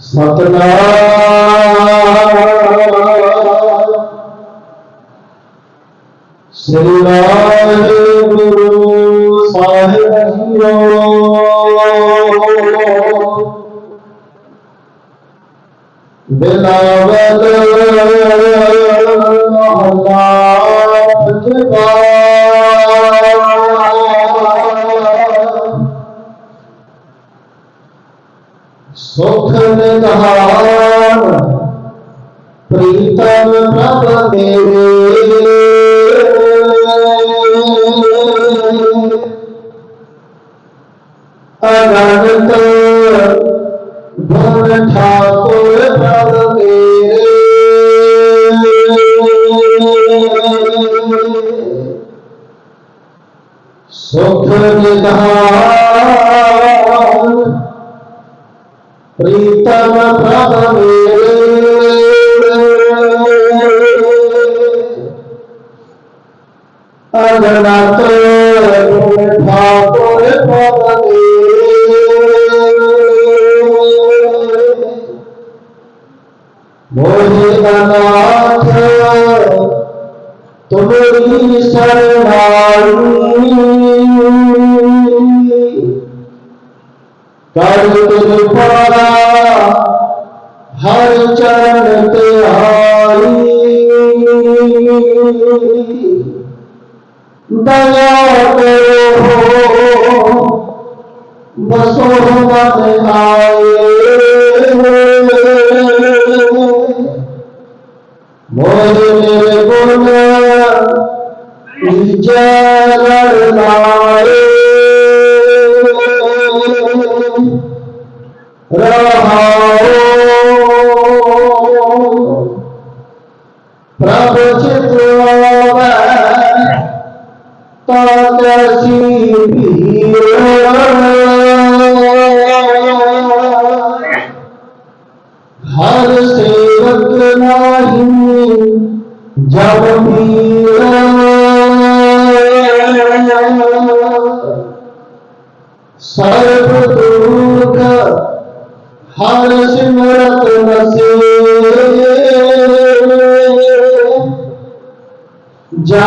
ਸਤਨਾਮ ਸ੍ਰੀ ਵਾਹਿਗੁਰੂ ਸਾਹਿਬ ਜੀਓ ਬਿਲਾਵਲ ਮਹਲਾ ਜਪਾ ਸੁਖ ਨਿਧਾਨ ਪ੍ਰੀਤਮ ਪ੍ਰਭ ਮੇਰੇ। ਅਨੰਤ ਗੁਣ ਠਾਕੁਰ ਪ੍ਰਭ ਤੇਰੇ ਸੁਖ ਨਿਧਾਨ ਅਗਨਤ ਗੁਣ ਠਾਕੁਰ ਪ੍ਰਭ ਤੇਰੇ ਮੋਹਿ ਅਨਾਥ ਤੁਮਰੀ ਸਰਣਾਈ ਕਰ ਕਿਰਪਾ ਹਰ ਕੈਸੀ ਭੀੜ ਹਰ ਸੇਵਕ ਨਾਹੀ ਜਬ ਪੀਰ ਸਰਬ ਦੁਖ ਹਰ ਸਿਮਰਤ ਨਸੇ ਜਾ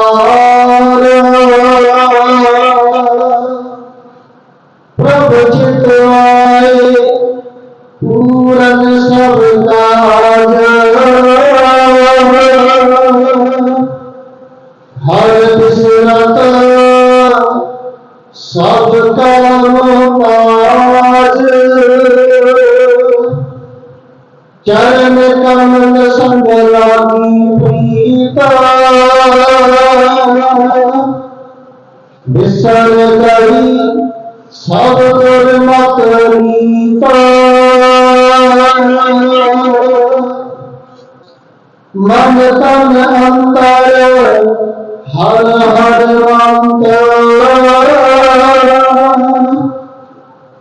ਪੂਰਨ ਸਭ ਕਾਜ ਹਰ ਬਿਸਰਤ ਸਭ ਕਰਮ ਕਾਜ ਚਰਨ ਕਮਲ ਸੰਗ ਲਾਗੀ ਪ੍ਰੀਤਾ ਵਿਸਰ ਗਈ ਸਭ ਗੁਰ ਮਤ ਰੀਤਾ ਮਨ ਤਨ ਅੰਤਰ, ਹਰ ਹਰ ਮੰਤ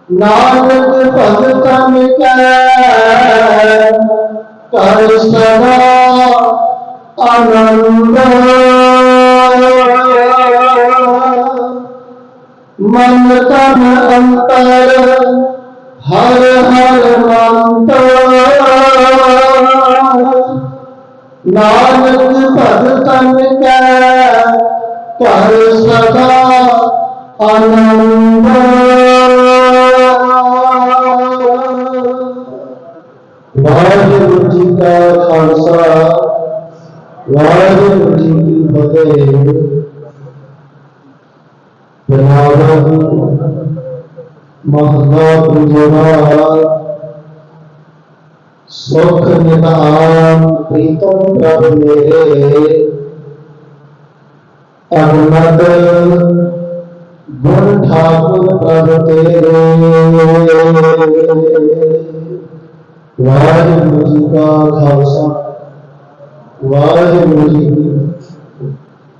ਨਾਨਕ ਭਗਤਨ ਕੈ, ਕਰ ਸਦਾ ਆਨੰਦ ਮਨ ਤਨ ਅੰਤਰ, ਹਰ ਹਰ ਮੰਤ ਨਾਨਕ ਭਗਤਨ ਕੈ ਕਰ ਸਦਾ ਆਨੰਦ ਵਾਹਿਗੁਰੂ ਜੀ ਕਾ ਖਾਲਸਾ, ਵਾਹਿਗੁਰੂ ਜੀ ਕੀ ਫਤਿਹ। ਬਨਾਵਨ ਮਹਲਾ ਪੁਜਵਾ ਸੁਖ ਨਿਧਾਨ ਪ੍ਰੀਤਮ ਪ੍ਰਭ ਮੇਰੇ। ਅਨੰਦ ਗੁਣ ਠਾਕੁਰ ਪ੍ਰਭ ਤੇਰੇ। ਵਾਹਿਗੁਰੂ ਜੀ ਕਾ ਖਾਲਸਾ, ਵਾਹਿਗੁਰੂ ਜੀ